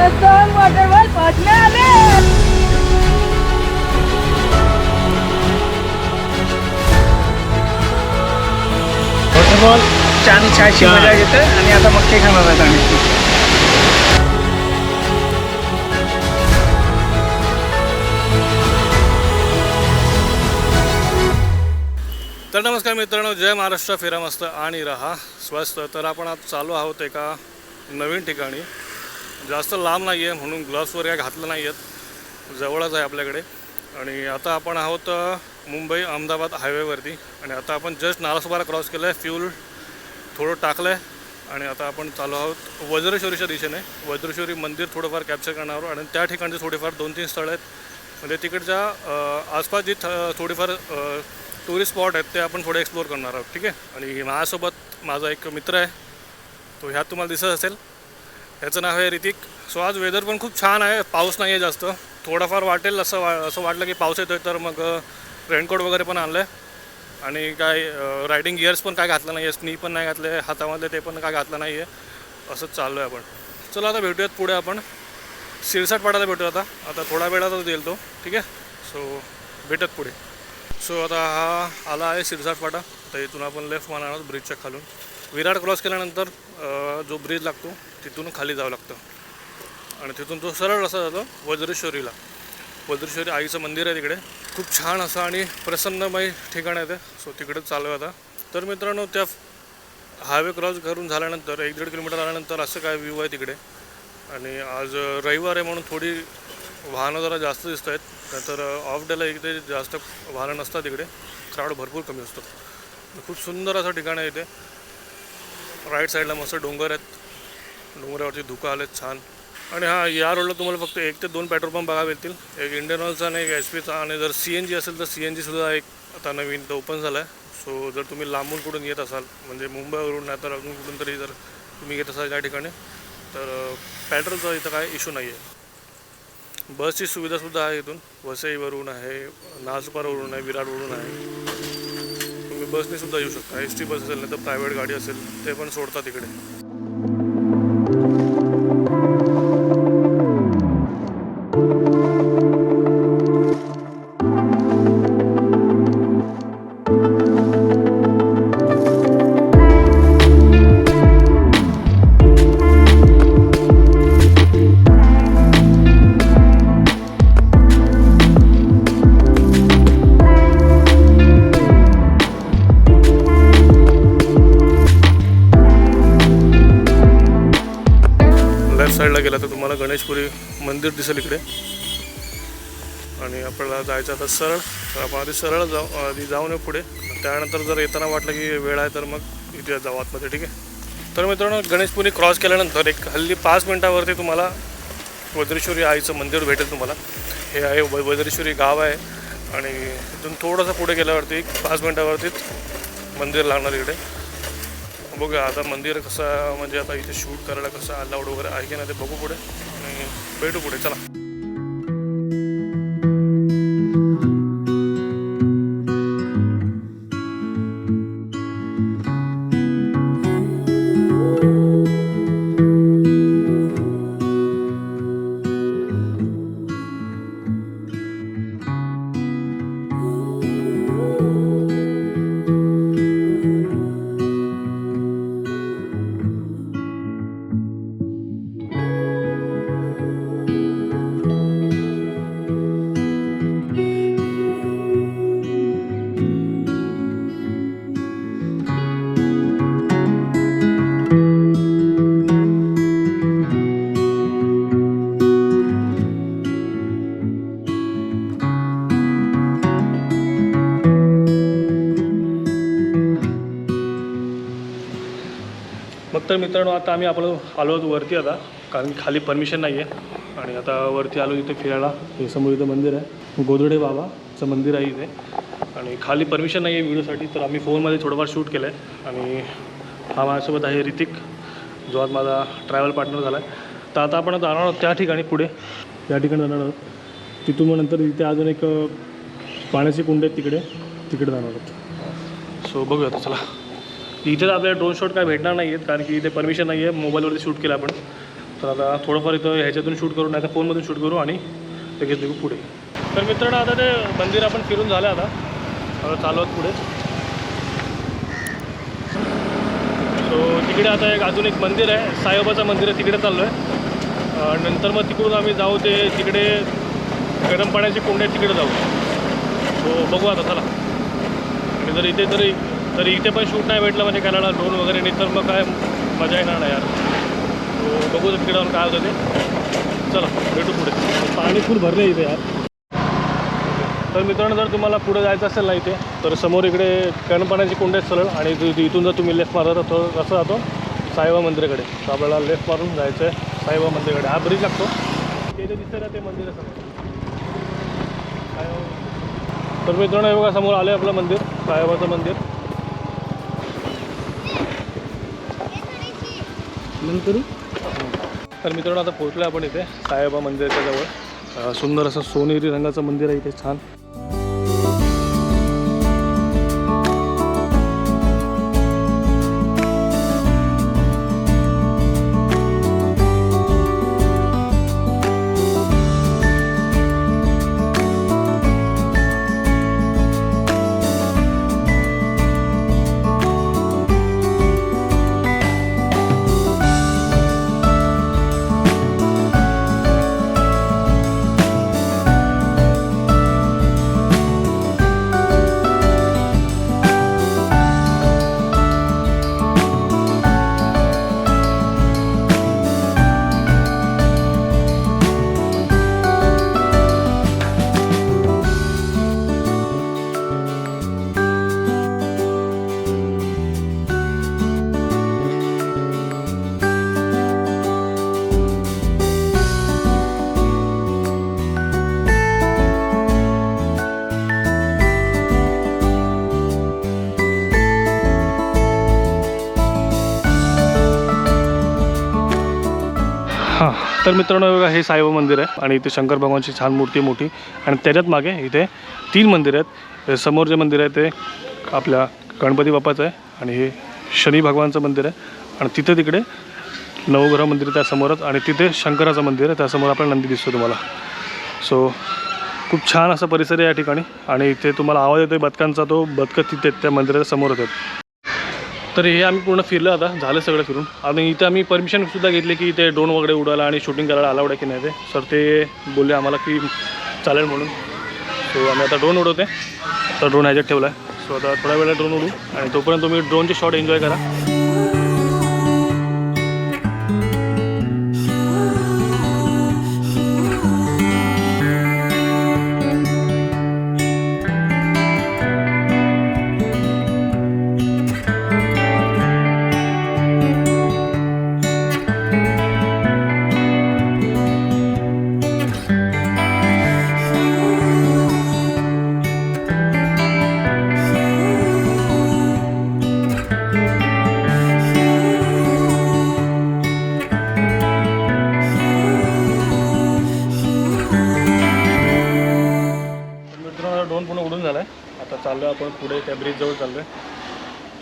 Waterfall पहुंचने आले waterfall छान छानशी छान. मजा येते आणि आता मक्के खाणार आहेत आम्ही. तर नमस्कार मित्रांनो जय महाराष्ट्र फिरा मस्त आणि राहा. स्वस्त. तर आपण आज चालू आहोत एका नवीन ठिकाणी. जास्त लांब नाही आहे म्हणून ग्लव्स वगैरे घातलं नाही आहेत. जवळच आहे आपल्याकडे. आणि आता आपण आहोत मुंबई अहमदाबाद हायवेवरती आणि आता आपण जस्ट नालासोबारा क्रॉस केलं आहे फ्यूल थोडं टाकलं आहे आणि आता आपण चालू आहोत वज्रेश्वरीच्या दिशेने. वज्रेश्वरी मंदिर थोडंफार कॅप्चर करणार आहोत. आणि त्या ठिकाणचे थोडेफार दोन तीन स्थळं आहेत. म्हणजे तिकडच्या आसपास जी थ- थोडीफार टुरिस्ट स्पॉट आहेत ते आपण थोडे एक्सप्लोअर करणार आहोत. ठीक आहे? आणि माझ्यासोबत माझा एक मित्र आहे. तो ह्यात तुम्हाला दिसत असेल. ह्याचं नाव आहे ऋतिक. सो आज वेदर पण खूप छान आहे. पाऊस नाही आहे जास्त. थोडाफार वाटेल असं वा असं वाटलं की पाऊस येतो आहे तर मग रेनकोट वगैरे पण आणलं आहे आणि काय रायडिंग गिअर्स पण काय घातलं नाही आहे स्नी पण नाही घातले हातामधले ते पण काय घातलं नाही आहे असंच चाललो आहे आपण. चला आता भेटूयात पुढे आपण. शिरसाट पाडायला भेटू आता. आता थोडा वेळातच देईल तो. ठीक आहे? सो भेटत पुढे. सो आता हा आला आहे शिरसाट फाटा तर इथून आपण लेफ्ट मारणार आहोत ब्रिजच्या खालून. विराट क्रॉस केल्यानंतर जो ब्रिज लागतो तिथून खाली जावं लागतं. आणि तिथून तो सरळ असा जातो वज्रेश्वरीला. वज्रेश्वरी आईचं मंदिर आहे तिकडे. खूप छान असं आणि प्रसन्नमय ठिकाण आहे ते. सो तिकडेच चालू आता. तर मित्रांनो त्या हायवे क्रॉस करून झाल्यानंतर एक दीड किलोमीटर आल्यानंतर असं काय व्ह्यू आहे तिकडे. आणि आज रविवार आहे म्हणून थोडी वाहनं जरा जास्त दिसत आहेत. नाहीतर ऑफ डेला इथे जास्त वाहनं नसतात तिकडे. क्राऊड भरपूर कमी असतो. खूप सुंदर असं ठिकाण आहे इथे. राईट साईडला मस्त डोंगर आहेत. डोंगरावरती धुकं आलेत छान. आणि हा या रोडला तुम्हाला फक्त एक ते दोन पेट्रोल पंप बघावे येतील. एक इंडियन ऑइलचा आणि एक एच पीचा आणि जर सी एन जी असेल तर सी एन जीसुद्धा एक आता नवीन तो ओपन झाला आहे सो जर तुम्ही लांबून कुठून येत असाल म्हणजे मुंबईवरून नाही तर अजून कुठून तरी जर तुम्ही येत असाल त्या ठिकाणी तर पेट्रोलचा इथं काय इशू नाही आहे बसची सुविधासुद्धा आहे इथून. वसईवरून आहे नासपारवरून आहे विराटवरून आहे. बसने सुद्धा येऊ शकता. एस टी बस असेल नाही तर प्रायव्हेट गाडी असेल ते पण सोडतात इकडे. पुरे मंदिर दिसेल इकडे. आणि आपल्याला जायचं आता सरळ तर आपण आधी सरळ जाऊ आधी जाऊन येऊ पुढे. त्यानंतर जर येताना वाटलं की वेळ आहे तर मग इथे जाऊ आतमध्ये ठीक आहे? तर मित्रांनो गणेशपुरी क्रॉस केल्यानंतर एक हल्ली पाच मिनटावरती तुम्हाला वज्रेश्वरी आईचं मंदिर भेटेल तुम्हाला. हे आहे व- वज्रेश्वरी गाव आहे. आणि इथून थोडंसं पुढे गेल्यावरती पाच मिनटावरतीच मंदिर लागणार इकडे. बघूया आता मंदिर कसं म्हणजे आता इथे शूट करायला कसं अलाउड वगैरे आहे की नाही ते बघू पुढे. आणि भेटू पुढे चला मग तर मित्रांनो आता आम्ही आपण आलो आहोत वरती आता कारण की खाली परमिशन नाही आहे आणि आता वरती आलो इथे फिरायला. हे समोर इथं मंदिर आहे. गोदडे बाबाचं मंदिर आहे इथे. आणि खाली परमिशन नाही आहे व्हिडिओसाठी तर आम्ही फोनमध्ये थोडंफार शूट केलं आहे आणि हा माझ्यासोबत आहे ऋतिक जो आज माझा ट्रॅव्हल पार्टनर झाला आहे तर आता आपण जाणार आहोत त्या ठिकाणी पुढे. त्या ठिकाणी जाणार आहोत. तिथून मग नंतर इथे अजून एक पाण्याची कुंड आहेत तिकडे. तिकडे जाणार आहोत. सो बघूया चला. इथे तर आपल्याला ड्रोन शॉट काय भेटणार नाही आहेत कारण की इथे परमिशन नाही आहे मोबाईलवरती शूट केलं आपण. तर आता थोडंफार इथं ह्याच्यातून शूट करू नाही तर फोनमधून शूट करू आणि लगेच निघू पुढे. तर मित्रांनो आता ते मंदिर आपण फिरून झालं आता. आता चालू आहोत पुढे. सो तिकडे आता एक अजून एक मंदिर आहे. साईबाबाचं मंदिर आहे तिकडे चाललो आहे नंतर मग तिकडून आम्ही जाऊ ते तिकडे गरम पाण्याची कोंड्या तिकडे जाऊ. सो बघू आता चला. आणि जर इथे तरी तर इथे पण शूट नाही भेटलं म्हणजे करायला ड्रोन वगैरे नाही तर मग काय मजा येणार नाही यार. बघू तिकडे जाऊन काय होतं ते. चला भेटू पुढे. पाणी फुल भरलं इथे यार. तर मित्रांनो जर तुम्हाला पुढे जायचं असेल ना इथे तर समोर इकडे कणपाण्याची कुंड आहे सरळ आणि इथु- इथून जर तुम्ही लेफ्ट मारला तर तो कसं जातो साईबाबा मंदिराकडे. तर आपल्याला लेफ्ट मारून जायचं आहे साईबाबा मंदिराकडे. हा ब्रिज लागतो. ते जे दिसतं ना ते मंदिर आहे साईबाबा- तर मित्रांनो बघा समोर आलं आपलं मंदिर साईबाबाचं मंदिर. नंतर तर मित्रांनो आता पोहोचलो आपण इथे साहेबा मंदिराच्या जवळ. सुंदर असं सोनेरी रंगाचं मंदिर आहे इथे छान. मित्रांनो बघा हे साईबाबा मंदिर आहे आणि इथे शंकर भगवानची छान मूर्ती आहे मोठी. आणि त्याच्यात मागे इथे तीन मंदिर आहेत. समोर जे मंदिर आहे ते आपल्या गणपती बाप्पाचं आहे आणि हे शनी भगवानचं मंदिर आहे. आणि तिथे तिकडे नवग्रह मंदिर त्यासमोरच आणि तिथे शंकराचं मंदिर आहे त्यासमोर आपल्याला नंदी दिसतो तुम्हाला. सो खूप छान असा परिसर आहे या ठिकाणी आणि इथे तुम्हाला आवाज येतो आहे बदकांचा तो बदकं तिथे आहेत, त्या मंदिराच्या समोरच आहेत. तर हे आम्ही पूर्ण फिरलं आता झालं सगळं फिरून. आणि इथं आम्ही परमिशनसुद्धा घेतली की इथे ड्रोन वगैरे उडायला आणि शूटिंग करायला अलाउड आहे की नाही ते. सर ते बोलले आम्हाला की चालेल म्हणून. सो आम्ही आता ड्रोन उडवते तर ड्रोन ह्याच्यात ठेवला आहे सो आता थोड्या वेळा ड्रोन उडू. आणि तोपर्यंत तुम्ही ड्रोनचे शॉट एन्जॉय करा.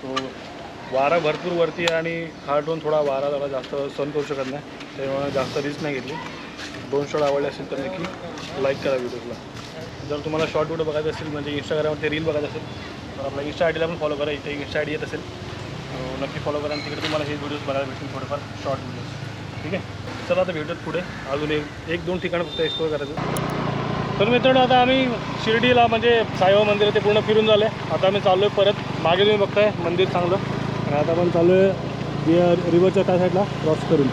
सो वारा भरपूर वरती आहे आणि हा ड्रोन थोडा वारा जरा जास्त सहन करू शकत नाही. त्यामुळे जास्त रिस्क नाही घेतली. दोन शॉट आवडले असेल तर नक्की लाईक करा व्हिडिओला जर तुम्हाला शॉर्ट व्हिडिओ बघायचा असेल म्हणजे इंस्टाग्रामवरती रील बघायचं असेल तर आपल्या इंस्टा आय डीला पण फॉलो करा. इथे इंस्टा आय डी येत असेल. हो, नक्की फॉलो करा आणि तिकडे तुम्हाला हे व्हिडिओज बघायला भेटतील थोडेफार शॉर्ट व्हिडिओज ठीक आहे? चला आता भेटत पुढे. अजून एक एक दोन ठिकाणं फक्त एक्सप्लोर करायचं. तर मित्रांनो आता आम्ही शिर्डीला म्हणजे साईबाबा मंदिर ते पूर्ण फिरून झाले. आता आम्ही चाललो आहे परत. मागे तुम्ही बघताय मंदिर चांगलं. आणि आता आपण चालू आहे रिव्हरच्या त्या साईडला क्रॉस करून.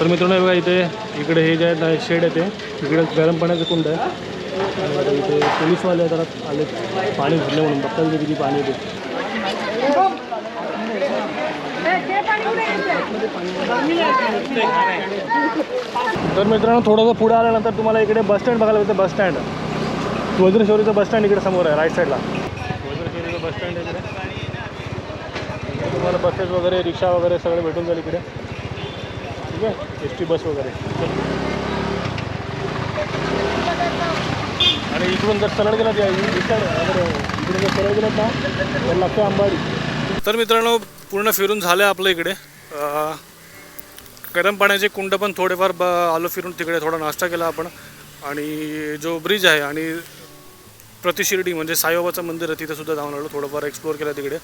तर मित्रांनो बघा इथे इकडे हे जे आहे ना शेड आहे ते इकडे गरम पाण्याचं कुंड आहे. आणि आता इथे पोलीसवाले जरा आले पाणी भरले म्हणून बघतात किती पाणी येते. तर मित्रांनो थोडंसं पुढे आल्यानंतर तुम्हाला इकडे बस स्टँड बघायला मिळतं बस स्टँड. वज्रशौरीचं बस स्टँड इकडे समोर आहे राईट साईडला वज्रशोरीचं बस स्टँड इकडे. तुम्हाला बसेस वगैरे रिक्षा वगैरे सगळे भेटून जाईल इकडे. ठीक आहे? एस टी बस वगैरे. आणि इकडून जर सलड गेला रिक्षा वगैरे इकडे जर सरळ गेलं ना तर लागतं तर मित्रांनो पूर्ण फिरून झालं आपलं इकडे. गरम पाण्याचे कुंड पण थोडेफार ब आलो फिरून तिकडे थोडा नाश्ता केला आपण. आणि जो ब्रिज आहे आणि प्रतिशिर्डी म्हणजे साईबाबाचं मंदिर आहे तिथेसुद्धा जाऊन आलो थोडंफार एक्सप्लोअर केलं तिकडे.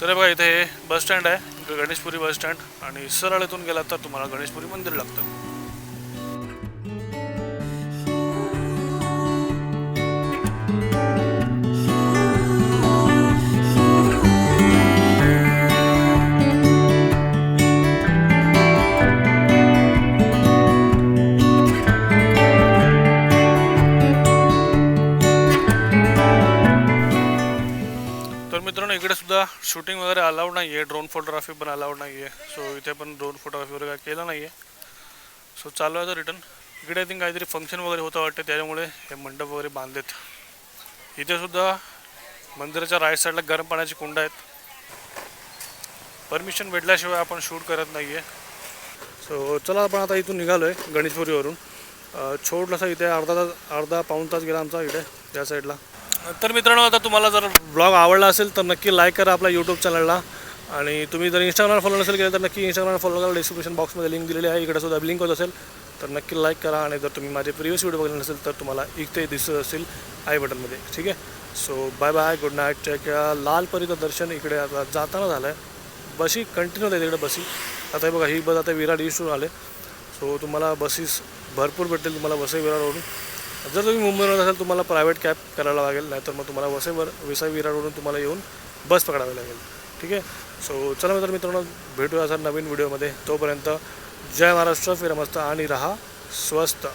तर बघा इथे बस स्टँड आहे गणेशपुरी बस स्टँड आणि सरळ इथून गेला तर तुम्हाला गणेशपुरी मंदिर लागतं. शूटिंग वगैरे अलाउड नाही आहे ड्रोन फोटोग्राफी पण अलाउड नाही आहे सो इथे पण ड्रोन फोटोग्राफी वगैरे काय केलं नाही आहे सो चालू आहे रिटर्न इकडे आय थिंक काहीतरी फंक्शन वगैरे होतं वाटतं त्याच्यामुळे हे मंडप वगैरे बांधलेत. इथे सुद्धा मंदिराच्या राईट साईडला गरम पाण्याची कुंड आहेत. परमिशन भेटल्याशिवाय आपण शूट करत नाही आहे सो चला आपण आता इथून निघालो आहे गणेशपुरीवरून छोटलासा इथे अर्धा तास अर्धा पाऊण तास गेला आमचा इकडे त्या साईडला तर मित्रांनो आता तुम्हाला जर ब्लॉग आवडला असेल तर नक्की लाईक करा आपल्या यूट्यूब चॅनलला आणि तुम्ही जर इंस्टाग्राम फॉलो नसेल केलं तर नक्की इंस्टाग्राम फॉलो करा. डिस्क्रिप्शन बॉक्समध्ये लिंक दिलेली आहे. इकडे सुद्धा लिंक होत असेल. तर नक्की लाईक करा. आणि जर तुम्ही माझे प्रिव्हियस व्हिडिओ बघितले नसेल तर तुम्हाला इथे दिसत असेल आय बटनमध्ये ठीक आहे? So bye bye good night take लालपरीचं दर्शन इकडे आता जाताना झालं आहे बसी कंटिन्यू आहे तिकडे बसी. आता हे बघा ही बस आता विराट इशू आले. सो तुम्हाला बसीस भरपूर भेटतील. तुम्हाला वसई विराटवरून जर तुम्ही मुंबईवर असाल तुम्हाला प्रायव्हेट कॅब करायला लागेल नाहीतर मग तुम्हाला वसईवर वसई विरारवरून तुम्हाला येऊन बस पकडावी लागेल. ठीक आहे? सो चला मित्र मित्रांनो भेटूया असा नवीन व्हिडिओमध्ये तोपर्यंत जय महाराष्ट्र फिरमस्त आणि रहा स्वस्त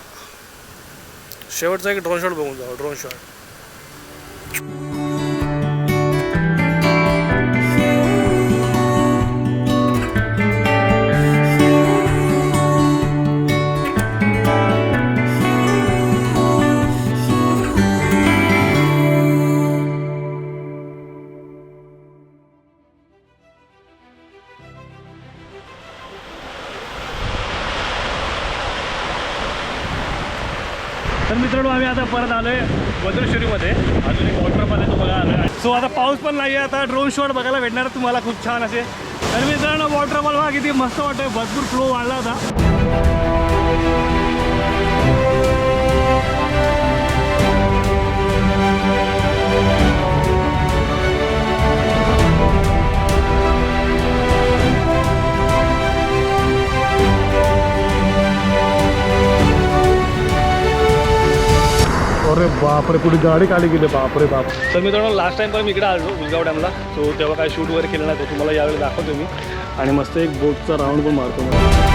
शेवटचा एक ड्रोन शॉट बघून जाऊ ड्रोन शॉट तर मित्रांनो आम्ही आता परत आलोय वज्रश्वरीमध्ये अजून एक वॉटरफॉल आहे तो बघा आलोय. सो आता पाऊस पण नाही आहे आता ड्रोन शॉट बघायला भेटणार तुम्हाला खूप छान असे. तर मित्रांनो वॉटरफॉल बघा किती मस्त वाटतोय. भरपूर फ्लो वाढला होता. बापरे कुठे गाडी काढली गेली बापरे बाप. तर मित्रांनो लास्ट टाइम पण मी इकडे आलो उलगाव डॅमला सो तेव्हा काय शूट वगैरे केलं नाही तो तुम्हाला यावेळी दाखवतो मी. आणि मस्त एक बोटचा राऊंड पण मारतो मला